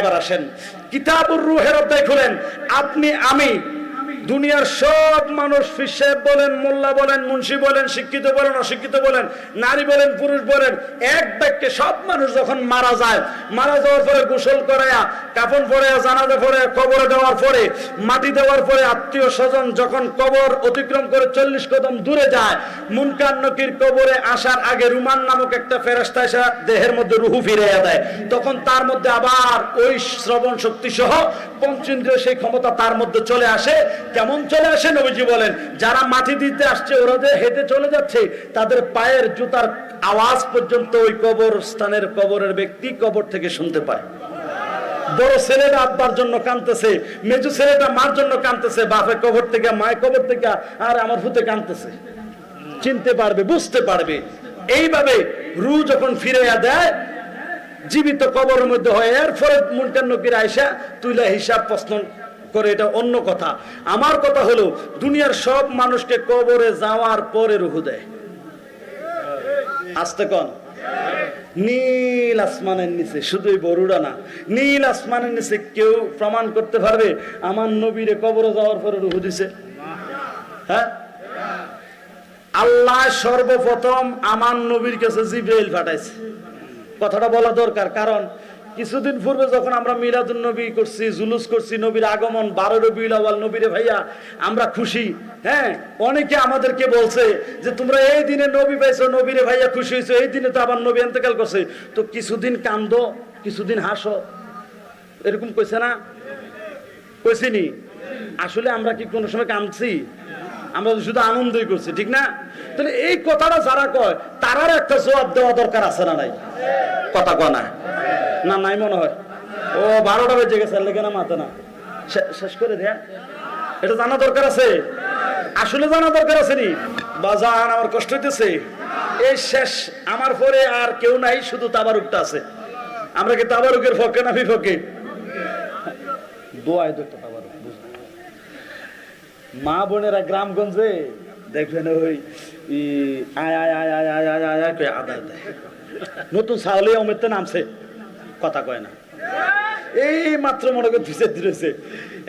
এবার আসেন। কিতাবুর রুহের অধ্যায় খুলেন আপনি আমি দুনিয়ার সব মানুষ ফির সাহেব বলেন, মোল্লা বলেন, মুন্সি বলেন, শিক্ষিত বলেন, অশিক্ষিত বলেন, নারী বলেন, পুরুষ বলেন, এক ব্যক্তি সব মানুষ যখন মারা যায়, মারা যাওয়ার পরে গোসল করায়া, কাফন পরে জানাজা পরে কবরে দেওয়ার পরে, মাটি দেওয়ার পরে আত্মীয় স্বজন যখন কবর অতিক্রম করে চল্লিশ কদম দূরে যায়, মুনকার নকির কবরে আসার আগে রুমান নামক একটা ফেরস্তা এসে দেহের মধ্যে রুহু ফিরাইয়া দেয়। তখন তার মধ্যে আবার ওই শ্রবণ শক্তি সহ পঞ্চেন্দ্রীয় সেই ক্ষমতা তার মধ্যে চলে আসে। কেমন চলে আসে নবীজি বলেন, যারা মাটি দিতে আসছে, ওরা যে হেঁটে চলে যাচ্ছে, তাদের পায়ের জুতার আওয়াজ পর্যন্ত ওই কবর স্থানের কবরের ব্যক্তি কবর থেকে শুনতে পায়। বড় ছেলেটা আব্বার জন্য কানতেছে মেজু ছেলেটা মার জন্য কানতেছে বাপের কবর থেকে, মায়ের কবর থেকে, আর আমার ভূতে কানতেছে চিনতে পারবে, বুঝতে পারবে। এইভাবে রু যখন ফিরাইয়া দেয়, জীবিত কবরের মধ্যে হয়, এরপরে মুনকার নকির আয়সা তুইলা হিসাব প্রশ্ন করে, এটা অন্য কথা। আমার কথা হলো, দুনিয়ার সব মানুষকে কবরে যাওয়ার পরে রুহু দেয়। আসতে কন। নীল আসমানের নিচে, শুধুই বরুড়া না, নীল আসমানের নিচে কেউ প্রমাণ করতে পারবে, আমার নবীরে কবরে যাওয়ার পরে রুহু দিছে। হ্যাঁ? আল্লাহ সর্বপ্রথম আমার নবীর কাছে জিব্রাইল পাঠাইছে। কথাটা বলা দরকার, কারণ কিছুদিন পূর্বে যখন আমরা মিরাদুন নবী করছি, জুলুস করছি, নবীর আগমন, বারো রবিউল আওয়াল নবীরে ভাইয়া, আমরা খুশি। হ্যাঁ অনেকে আমাদেরকে বলছে যে, তোমরা এই দিনে নবী পাইছো, নবীরে ভাইয়া খুশি হয়েছো, এই দিনে তো আবার নবী এন্তেকাল করছে। তো কিছুদিন কান্দো, কিছুদিন হাসো। এরকম কইছে না? কইছিনি আসলে আমরা কি কোনো সময় কাঁদছি? আমরা শুধু আনন্দই করছি, ঠিক না? তাহলে এই কথাটা যারা কয়, তারার একটা জবাব দেওয়া দরকার আছে না নাই? কথা কয় না? না নাই মনে হয় ও বারোটা বেজে গেছে লেগে না মাথা না শেষ করে দেয়া এটা জানা দরকার আছে আসলে জানা দরকার আছে নি বাজান আমার কষ্ট হইতেছে এই শেষ আমার পরে আর কেউ নাই শুধু তাবারুকটা আছে আমরা কি তাবারুকের ফকে না বিফকে দোয়াই দেখতে তাবারুক মা বোনেরা গ্রামগঞ্জে দেখবেন ওই আয় আয় আয় আয় আয় আয় আয় আয় আদায় দেয় নতুন চাউলে অমিতে নামছে কথা কয় না। এই মাত্র মনে করে ধুসে ধুরেছে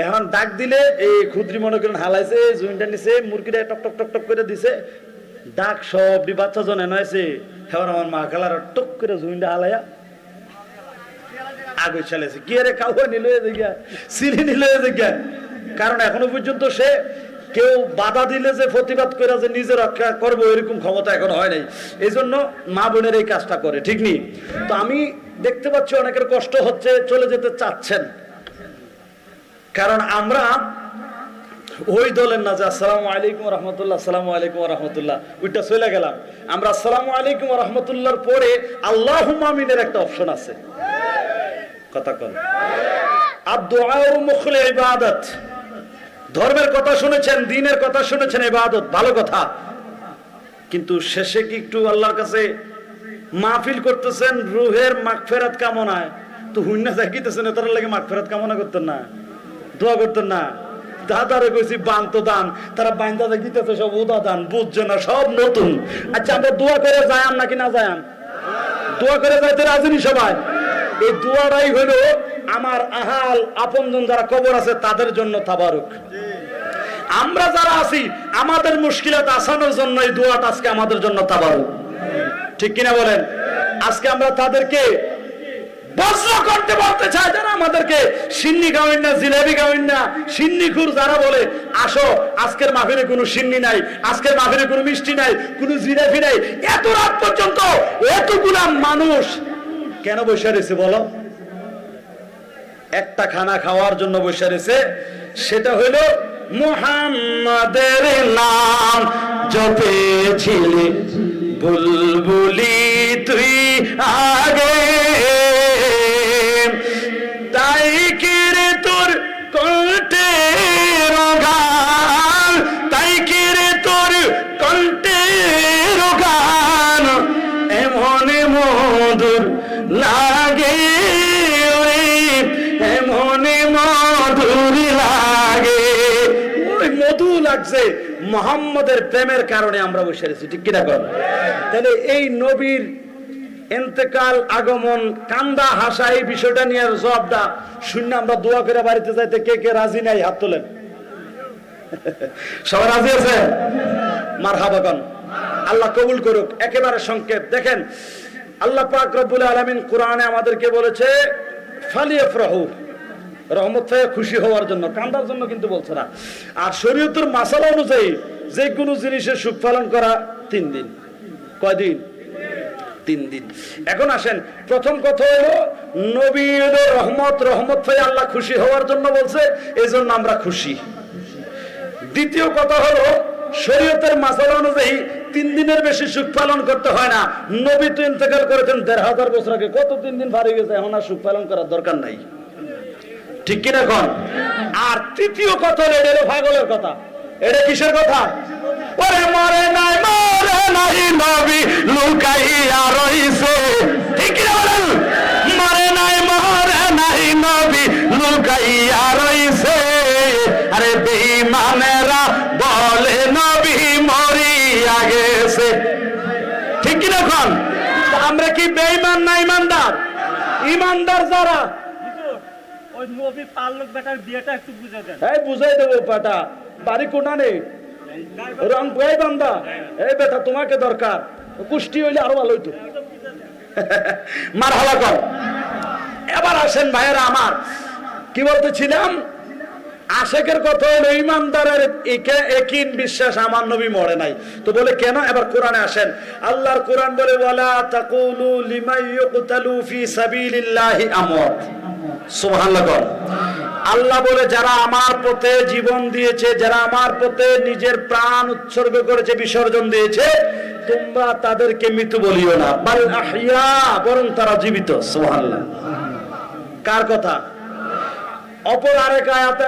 এখন ডাক দিলে এই ক্ষুদ্রি মনে করেন হালাইছে জুইনটা নিছে, মুরগিটা টক টক টক টক করে দিছে। ডাক সব দি বাচ্চা জনে নয়েছে। হেবার আমার মা খালার টক করে জুইনটা হালাইয়া আগে চলেছে কি আরে কাউয়া নিল দিকে সিঁড়ি নিল দিকে কারণ এখনও পর্যন্ত সে কেউ বাধা দিলে যে প্রতিবাদ করে যে নিজে রক্ষা করব, এরকম ক্ষমতা এখন হয় নাই। এই জন্য মা বোনের এই কাজটা করে, ঠিক নেই তো আমি দেখতে পাচ্ছি অনেকের কষ্ট হচ্ছে, চলে যেতে চাচ্ছেন। কারণ আমরা ওই দলের না যে আসসালামু আলাইকুম রহমতুল্লাহ, আসসালামু আলাইকুম রহমতুল্লাহ, ওইটা চলে গেলাম। আমরা আসসালামু আলাইকুম রহমতুল্লাহর পরে আল্লাহ মামিনের একটা অপশন আছে। কথা কন। আব্দুআউ মুখলে ইবাদত। ধর্মের কথা শুনেছেন, দিনের কথা শুনেছেন, ইবাদত, ভালো কথা। কিন্তু শেষে কি একটু আল্লাহর কাছে মাহফিল করতেছেন, রুহের মাগফিরাত কামনায়? তো হুন্না দেখিতেছেন তার লাগে মাগফিরাত কামনা করতেন না, দোয়া করতেন না। দাদারে কইছি, বান তো দান। তারা বাইন্দা দেখিতেছে, সব উদা দান, বুঝছে না, সব নতুন। আচ্ছা আমরা দোয়া করে যায়াম নাকি না যায়াম দোয়া করে যাইতে রাজনী সবাই? এই দোয়াটাই হলো আমার আহাল আপনজন যারা কবর আছে, তাদের জন্য তাবারুক। আমরা যারা আছি, আমাদের মুশকিলাত আসানোর জন্য এই দোয়াটা আজকে আমাদের জন্য তাবারুক। ঠিক কিনা বলেন? আজকে আমরা তাদেরকে বজ্র করতে বলতে যারা আমাদেরকে সিন্নি গাওয়েন না জিলেবি গাওয়েন না, সিন্নি খুর যারা বলে, আসো, আজকের মাহফিলে কোনো সিন্নি নাই, আজকের মাহফিলে কোনো মিষ্টি নাই, কোনো জিলেবি নাই। এত রাত পর্যন্ত এতগুলা মানুষ কেন বসে রয়েছে বলো? একটা খানা খাওয়ার জন্য বসে রয়েছে। সেটা হইল মুহাম্মাদের নাম। জপেছিলি বুলবুলি তুই আগে মোহাম্মদের প্রেমের কারণে আমরা বসে আছি, ঠিক কিনা কর তাহলে এই নবীর এন্তেকাল, আগমন, কান্দা, হাসা, এই বিষয়টা নিয়ে জবাবটা শূন্য আমরা দোয়া করে বাড়িতে যাইতে কে কে রাজি নাই, হাত তোলেন। সবাই রাজি আছে? মার হাবাগন আল্লাহ কবুল করুক, একেবারে সংক্ষেপ। দেখেন, আল্লাহ পাক রব্বুল আলামিন কোরআনে আমাদেরকে বলেছে, ফালিয়াফরাহু। রহমত থেকে খুশি হওয়ার জন্য, কান্দার জন্য কিন্তু বলছে না। আর শরীয়তের মাসালা অনুযায়ী যে কোনো জিনিসের সুখ পালন করা তিন দিন। কয়দিন তিন দিন। এখন আসেন, প্রথম কথা হলো নবী হলো রহমত রহমত হয়ে আল্লাহ খুশি হওয়ার জন্য বলছে এই জন্য আমরা খুশি। দ্বিতীয় কথা হলো, শরীয়তের মাসালা অনুযায়ী তিন দিনের বেশি সুখ পালন করতে হয় না। নবী তো ইন্তেকাল করেছেন দেড় হাজার বছর আগে। কত তিন দিন ভারী গেছে, এখন আর সুখ পালন করার দরকার নাই। ঠিক কিনা এখন আর তৃতীয় কথা হলো, এটা পাগলের কথা। এটা কিসের কথা? ওরে মরে নাই মরে নাই নবী, লুকাইয়া রইছে। ঠিক কিনা বলেন? মরে নাই মরে নাই নবী, লুকাইয়া রইছে। আরে বেঈমানেরা বলে নবী মরিয়া গেছে। ঠিক কিনা? তা আমরা কি বেঈমান না ইমানদার? ইমানদার যারা? এবার আসেন আমার। কি বলতেছিলাম? আশেকের কথা হলো, ইমানদারের একে একিন বিশ্বাস আমার নবী মরে নাই। তো বলে কেন এবার কোরআনে আসেন? আল্লাহর কোরআন বলে, ওয়ালা তাকুলু লিমাই ইউকতালু ফি আল্লাহ বলে, যারা আমার পথে জীবন দিয়েছে, যারা আমার পথে নিজের প্রাণ উৎসর্গ করেছে, বিসর্জন দিয়েছে, তোমরা তাদেরকে মৃত্যু বলিও না। বরং তারা জীবিত। সুবহানাল্লাহ। কার কথা? অপর আরেক আয়াতে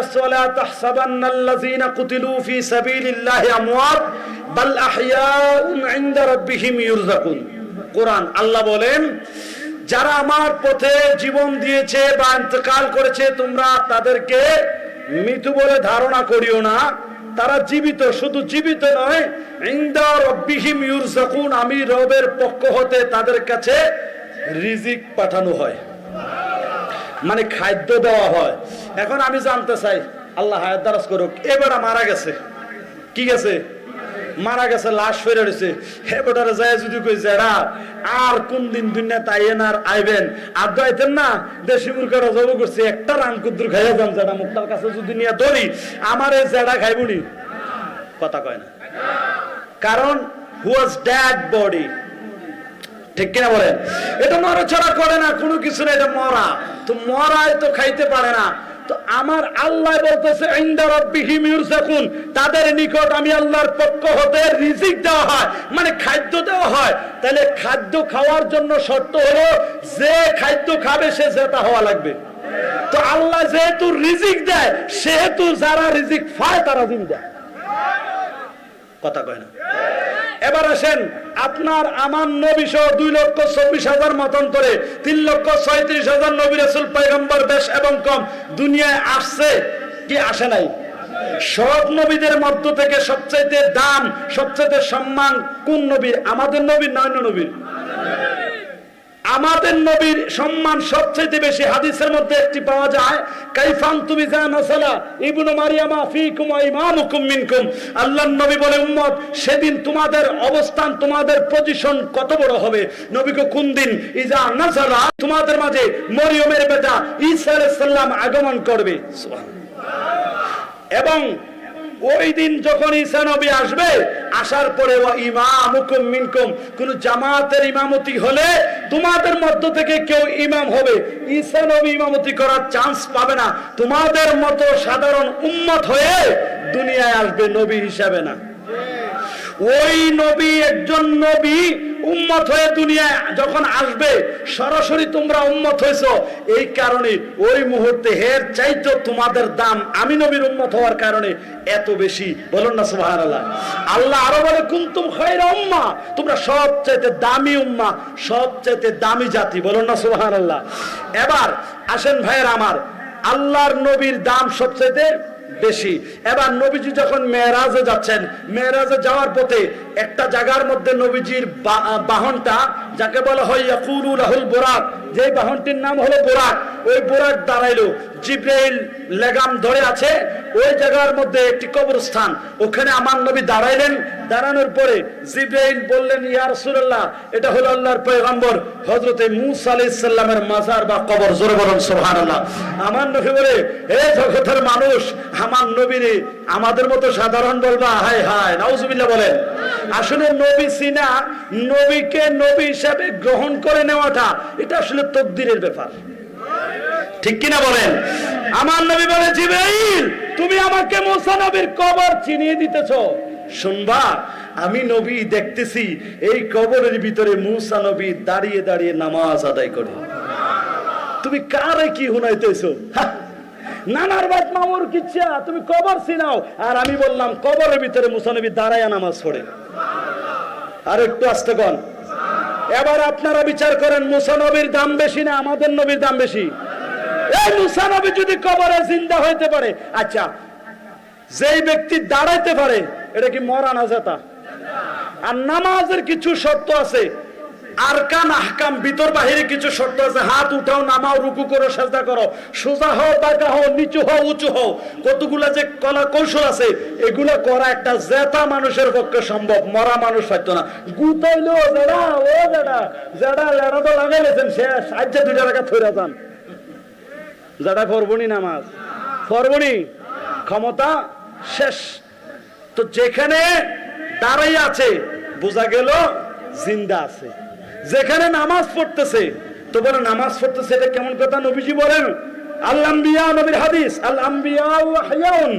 কোরআন, আল্লাহ বলেন যারা আমার পথে জীবন দিয়েছে বা ইন্তকাল করেছে, তোমরা তাদেরকে মৃত্যু বলে ধারণা করিও না। তারা জীবিত, শুধু জীবিত নয় আমি রবের পক্ষ হতে তাদের কাছে রিজিক পাঠানো হয়। মানে খাদ্য দেওয়া হয়। এখন আমি জানতে চাই, আল্লাহ হায়াত দারাজ করুক, এবারে মারা গেছে। কি গেছে? মারা গেছে, লাশ ফেরে রয়েছে। হে বেটারে, যায় যদি কই, জেড়া, আর কোন দিন দুনিয়া তাইয়েন আর আইবেন? আর দাইতেন না, দেশি মুরগার জব করছে, একটা রান কুদ্দুর খাইয়া যান, জেড়া, মুক্তার কাছে যদি নিয়ে ধরি, আমার এই জেড়া খাইবনি কথা কয় না। কারণ হুয়াজ ড্যাড বডি ঠিক কিনা বলেন? এটা নড়াচড়া করে না, কোনো কিছু না, এটা মরা। তো মরায় তো খাইতে পারে না। আমার আল্লাহ বলতেছে তাদের নিকট আমি আল্লাহর পক্ষ হতে রিজিক দেওয়া হয় মানে খাদ্য দেওয়া হয়। তাহলে খাদ্য খাওয়ার জন্য শর্ত হলো, যে খাদ্য খাবে, সে জেতা হওয়া লাগবে। তো আল্লাহ যেহেতু রিজিক দেয়, সেহেতু যারা রিজিক পায়, তারা দিন দেয় কথা কয় না? এবার আসেন, আপনার আমার নবী সহ দুই লক্ষ চব্বিশ হাজার মতান্তরে তিন লক্ষ ছয়ত্রিশ হাজার নবী রাসুল পাইগম্বর বেশ এবং কম। দুনিয়ায় আসছে কি আসে নাই? সব নবীদের মধ্য থেকে সবচাইতে দাম, সবচাইতে সম্মান কোন নবীর? আমাদের নবীর নয় নবীর? আমাদের নবীর সম্মান সবচেয়ে বেশি হাদিসের মধ্যে একটি পাওয়া যায়। কাইফান তুমি জানা সালা, ইবনু মারিয়ামা ফিকুম ইমামুকুম মিনকুম। আল্লাহর নবী বলে, উম্মত, সেদিন তোমাদের অবস্থান, তোমাদের পজিশন কত বড় হবে? নবীকে কোন দিন? ইজা নাসালা তোমাদের মাঝে মরিয়মের বেটা ঈসা আলাইহিস সালাম আগমন করবে। এবং ওই দিন যখন ঈসা নবী আসবে আসার পরে ও ইমামুকুম মিনকুম, কোন জামাতের ইমামতি হলে তোমাদের মধ্য থেকে কেউ ইমাম হবে। নবী ইমামতি করার চান্স পাবে না। তোমাদের মতো সাধারণ উম্মত হয়ে দুনিয়ায় আসবে নবী হিসাবে না। ওই নবী একজন নবী উম্মত হয়ে দুনিয়ায় যখন আসবে, সরাসরি তোমরা উম্মত হয়েছো। এই কারণে ওই মুহূর্তে হের চাইতো তোমাদের দাম আমি নবীর উম্মত হওয়ার কারণে এত বেশি। বলুন না সুবাহ আল্লাহ আল্লাহ আরও বলে, কুন্তুম খয়রা উম্মা? তোমরা সবচাইতে দামি উম্মা, সবচাইতে দামি জাতি। বলুন না সুবাহ আল্লাহ এবার আসেন ভাইয়ের আমার, আল্লাহর নবীর দাম সবচাইতে বেশি। এবার নবীজি যখন মেয়েরাজে যাচ্ছেন, মেয়েরাজে যাওয়ার পথে একটা জায়গার মধ্যে নবীজির বাহনটা, যাকে বলা হয় বোরাক যে বাহনটির নাম হলো বোরাক, ওই বোরাক দাঁড়াইলো। জিব্রাইল লেগাম ধরে আছে, ওই জায়গার মধ্যে একটি কবরস্থান। ওখানে আমার নবী দাঁড়াইলেন। দাঁড়ানোর পরে জিব্রাইল বললেন, ইয়া রাসূলুল্লাহ, এটা হলো আল্লাহর পয়গম্বর, হযরতে মূসা আলাইহিস সালামের মাজার বা কবর। জোরে বলুন, সুবহানাল্লাহ। আমার নবী বলে, হে জগতের মানুষ, আমার নবীরে আমাদের মতো সাধারণ বলবা? হায় হায়, নাউজুবিল্লাহ বলেন। আসলে নবী সিনা, নবীকে নবী হিসাবে গ্রহণ করে নেওয়াটা, এটা আসলে তকদিরের ব্যাপার। ঠিক কিনা বলেন? আমার নবী বলে, জিব্রাইল, তুমি আমাকে মুসা নবীর কবর চিনিয়ে দিতেছো। শুনবা, আমি নবী দেখতেছি, এই কবরের ভিতরে মুসা নবী দাঁড়িয়ে দাঁড়িয়ে নামাজ আদায় করে। তুমি কারে কি হুনাইতেছো! নানার বাদ মামুর কিচ্ছা, তুমি কবর চিনাও আর আমি বললাম, কবরের ভিতরে মুসা নবী দাঁড়ায় নামাজ পড়ে। আর একটু আসতে কন। এবার আপনারা বিচার করেন, মুসা নবীর দাম বেশি না আমাদের নবীর দাম বেশি? এই মুসা নবী যদি কবরে জিন্দা হইতে পারে আচ্ছা যেই ব্যক্তি দাঁড়াইতে পারে, এটা কি মরা না জেতা? আর নামাজের কিছু শর্ত আছে আরকান আহকাম, ভিতর বাহিরে কিছু শর্ত আছে। হাত উঠাও, নামাও, রুকু করো, সাজদা করো। সোজা হও, বাঁকা হও, নিচু হও, উঁচু হও। যে কলা কৌশল আছে, এগুলা করা একটা জেতা মানুষের পক্ষে সম্ভব, মরা মানুষ না। গুতাইলো জেডা, ও জেডা জেডা, লেডা তো সাহায্যে দুইটা টাকা থইরা যান। যারা ফরবনি নামাজ। ফরবনি? ক্ষমতা শেষ। তো যেখানে দাঁড়াই আছে, বোঝা গেল, জিন্দা আছে। যেখানে নামাজ পড়তেছে, তো বলে নামাজ পড়তেছে এটা কেমন কথা? নবীজি বলেন আল্লাম্বিয়া নবীর হাদিস আল্লাম্বিয়া হায়াউন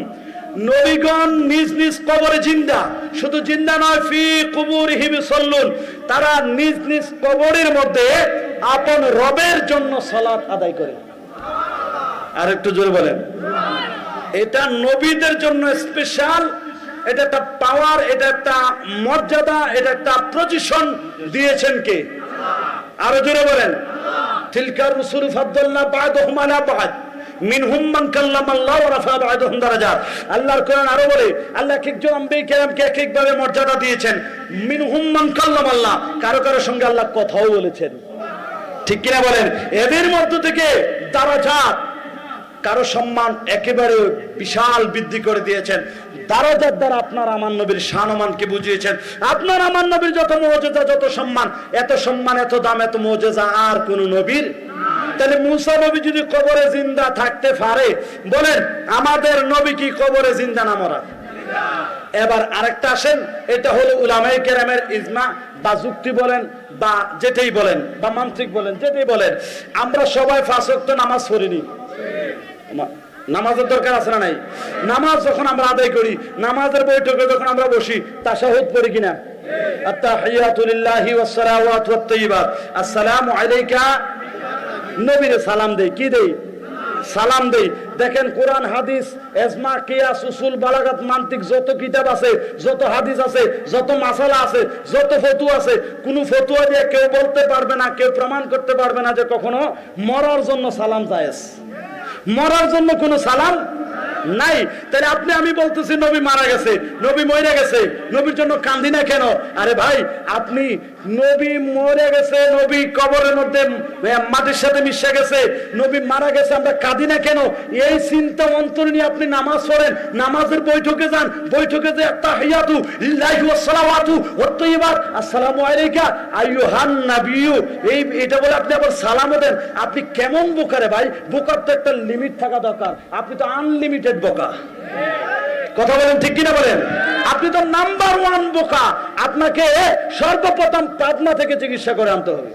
নবীগণ নিজ নিজ কবরে জিন্দা, শুধু জিন্দা নয়, ফি কুবুর হিবি সল্লুন তারা নিজ নিজ কবরের মধ্যে আপন রবের জন্য সালাত আদায় করে। আর একটু জোরে বলেন। এটা নবীদের জন্য স্পেশাল এটা একটা পাওয়ার এটা একটা মর্যাদা, এটা একটা পজিশন দিয়েছেন কে? আরও জোরে বলেন। তিলকার রসুল আলা বাদ মান বাদহুম দারাজাত আল্লাহর কোরআন আরও বলে, আল্লাহ এক একজন আম্বিয়া কেরামকে এক এক ভাবে মর্যাদা দিয়েছেন। মান কাল্লাম আল্লাহ। কারও কারও সঙ্গে আল্লাহ কথাও বলেছেন। ঠিক কিনা বলেন? এদের মধ্য থেকে দারাজাত কারও সম্মান একেবারে বিশাল বৃদ্ধি করে দিয়েছেন। দারাজার দ্বারা আপনার আমার নবীর শানমানকে বুঝিয়েছেন। আপনার আমার নবীর যত মর্যাদা, যত সম্মান, এত সম্মান, এত দাম, এত মর্যাদা আর কোন নবীর তাহলে মুসা নবী যদি কবরে জিন্দা থাকতে পারে, বলেন, আমাদের নবী কি কবরে জিন্দা না মরা? এবার আরেকটা আসেন, এটা হলো উলামাই কেরামের ইজমা, বা যুক্তি বলেন, বা যেটাই বলেন, বা মান্ত্রিক বলেন, যেটাই বলেন, আমরা সবাই ফাঁস ওয়াক্ত নামাজ পড়িনি। নামাজের দরকার আছে না নাই? নামাজ যখন আমরা আদায় করি, নামাজের বৈঠকে যখন আমরা বসি, তাশাহুদ পড়ি কিনা? আত্তাহিয়াতু লিল্লাহি ওয়াস সালাওয়াতু ওয়াত তাইয়্যিবাত আসসালামু আলাইকা। নবীরে সালাম দেই। কি দেই? সালাম দেই। দেখেন কোরআন, হাদিস, এজমা, কিয়াস, উসুল মান্তিক যত কিতাব আছে, যত হাদিস আছে, যত মাসালা আছে, যত ফতুয়া আছে, কোন ফতুয়া দিয়ে কেউ বলতে পারবে না, কেউ প্রমাণ করতে পারবে না যে কখনো মরার জন্য সালাম জায়েজ। মরার জন্য কোনো সালাম নাই। তাহলে আপনি, আমি বলতেছি, নবী মারা গেছে, নবী মরে গেছে, নবীর জন্য কান্দি না কেন? আরে ভাই, আপনি নবী মরে গেছে, নবী কবরের মধ্যে মাটির সাথে মিশে গেছে, নবী মারা গেছে, আমরা কাঁদি না কেন? এই চিন্তা অন্তর নিয়ে আপনি নামাজ পড়েন, নামাজের বৈঠকে যান, বৈঠকে যে তাহিয়াতু লিল্লাহি ওয়াস সালাওয়াতু ওয়াত আসসালামু আলাইকা, আইয়ুহান নাবিয়্যু। এই, এটা বলে আপনি আবার সালামও দেন। আপনি কেমন বোকারে ভাই? বোকার তো একটা লিমিট থাকা দরকার। আপনি তো আনলিমিটেড বোকা। কথা বলেন ঠিক কিনা বলেন? আপনি তো নাম্বার ওয়ান বোকা। আপনাকে সর্বপ্রথম পাবনা থেকে চিকিৎসা করে আনতে হবে।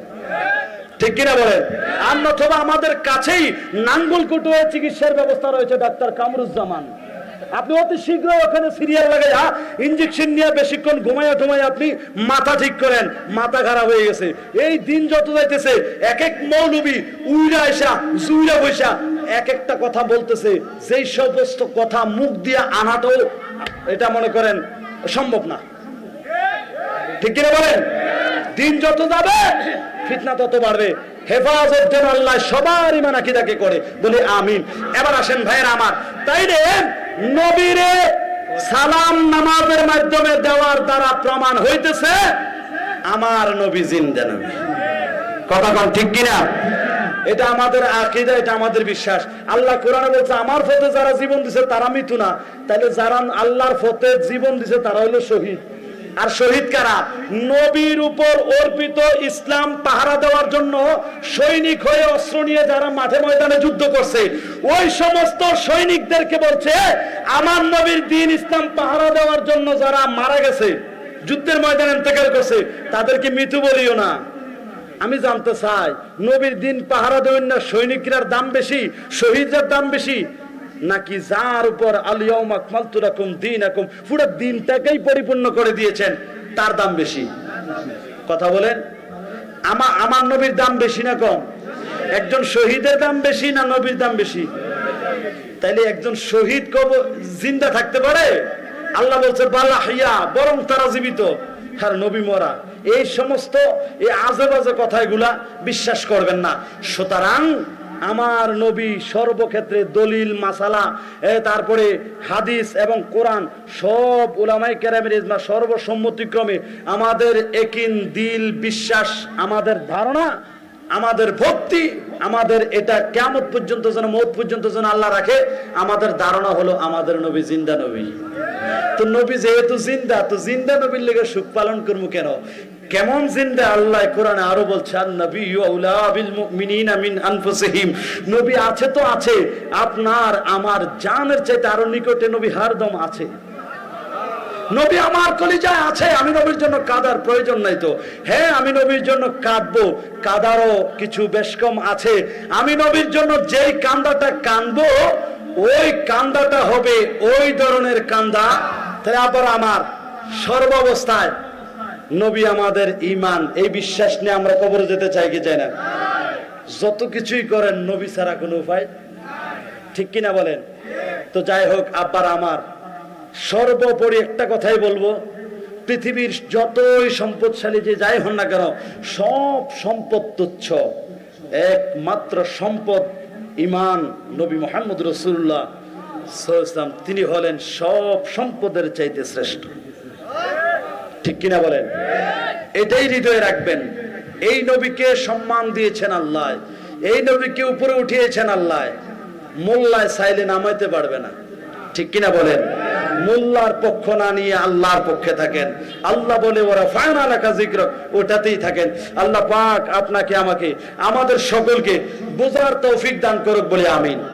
ঠিক কিনা বলেন? আর অথবা আমাদের কাছেই নাঙ্গল কুটুয়ে চিকিৎসার ব্যবস্থা রয়েছে ডাক্তার কামরুজ্জামান। আপনি অতি শীঘ্রই ওখানে সিরিয়াল লাগাইয়া ইঞ্জেকশন নিয়ে বেশিক্ষণ ঘুমাইয়া ঘুমাইয়া আপনি মাথা ঠিক করেন, মাথা খারাপ হয়ে গেছে। এই দিন যত যাইতেছে এক এক মৌলবি উইরা এসা জুইরা বৈশা এক একটা কথা বলতেছে। যেই সমস্ত কথা মুখ দিয়ে আনাটাও এটা মনে করেন সম্ভব না। ঠিক কিনা বলেন? দিন যত যাবে, ফিতনা তত বাড়বে। হেফাজত আল্লাহ, সবার করে। বলে আমিন। এবার আসেন ভাইয়ের আমার। তাই রে, নবীরে সালাম নামাজের মাধ্যমে দেওয়ার দ্বারা প্রমাণ হইতেছে, আমার নবী জিন্দা নবী। কথা কম ঠিক কিনা? এটা আমাদের আকিদা, এটা আমাদের বিশ্বাস। আল্লাহ কোরআনে বলছে, আমার পথে যারা জীবন দিছে তারা মৃত্যু না। তাহলে যারা আল্লাহর পথে জীবন দিছে তারা হলো শহীদ। আর শহীদ কারা? নবীর উপর অর্পিত ইসলাম পাহারা দেওয়ার জন্য সৈনিক হয়ে অস্ত্র নিয়ে যারা মাঠে ময়দানে যুদ্ধ করছে, ওই সমস্ত সৈনিকদেরকে বলছে, আমার নবীর দিন ইসলাম পাহারা দেওয়ার জন্য যারা মারা গেছে, যুদ্ধের ময়দানে ইন্তেকাল করছে, তাদেরকে মৃত্যু বলিও না। আমি জানতে চাই, নবীর দিন পাহারা দেবেন না সৈনিকরার দাম বেশি, শহীদদের দাম বেশি? নাকি যার উপর আলিয়ম আকমালতু রাকুম দিন পুরো দিনটাকেই পরিপূর্ণ করে দিয়েছেন, তার দাম বেশি? কথা বলেন। আমার আমার নবীর দাম বেশি না কম? একজন শহীদের দাম বেশি না নবীর দাম বেশি? তাইলে একজন শহীদ কব জিন্দা থাকতে পারে? আল্লাহ বলছে বালা হিয়া বরং তারা জীবিত। আর নবী মরা। এই সমস্ত, এই আজে বাজে কথাগুলা বিশ্বাস করবেন না। সুতরাং আমার নবী সর্বক্ষেত্রে দলিল, মাসালা তারপরে হাদিস এবং কোরআন সব উলামাই কেরামের ইজমা সর্বসম্মতিক্রমে আমাদের একিন দিল বিশ্বাস, আমাদের ধারণা, আমাদের ভক্তি, আমাদের এটা কেমন পর্যন্ত যেন, মত পর্যন্ত যেন আল্লাহ রাখে, আমাদের ধারণা হলো আমাদের নবী জিন্দা নবী। তো নবী যেহেতু জিন্দা, তো জিন্দা নবীর লেগে সুখ পালন করব কেন? কেমন জিন্দা আল্লাহ কোরআনে আরও বলছে নবী মিন আনফুসিহিম। নবী আছে তো আছে, আপনার আমার জানের চাইতে আরও নিকটে নবী হারদম আছে। নবী আমার কলিজায় আছে, আমি নবীর জন্য কাদার প্রয়োজন নাই তো। হ্যাঁ আমি নবীর জন্য কাঁদবো, কাদারও কিছু বেশ কম আছে। আমি নবীর জন্য যেই কান্দাটা কান্দবো ওই কান্দাটা হবে ওই ধরনের কান্দা। তাহলে আবার আমার সর্বাবস্থায় নবী আমাদের ইমান এই বিশ্বাস নিয়ে আমরা কবরে যেতে চাই কি চাই না? যত কিছুই করেন, নবী ছাড়া কোনো উপায়? ঠিক কিনা বলেন? তো যাই হোক, আব্বার আমার, সর্বোপরি একটা কথাই বলব, পৃথিবীর যতই সম্পদশালী যে যাই হন না কেন, সব সম্পদ তুচ্ছ। একমাত্র সম্পদ ইমান নবী মোহাম্মদ রসুল্লাহ তিনি হলেন সব সম্পদের চাইতে শ্রেষ্ঠ। ঠিক কিনা বলেন? এটাই হৃদয়ে রাখবেন। এই নবীকে সম্মান দিয়েছেন আল্লাহ। এই নবীকে উপরে উঠিয়েছেন আল্লাহ। মোল্লায় চাইলে নামাইতে পারবে না। ঠিক কিনা বলেন? মোল্লার পক্ষ না নিয়ে আল্লাহর পক্ষে থাকেন। আল্লাহ বলে ওরা ফায়না লেখা জিক্র ওটাতেই থাকেন। আল্লাহ পাক আপনাকে, আমাকে, আমাদের সকলকে বোঝার তৌফিক দান করুক বলে আমিন।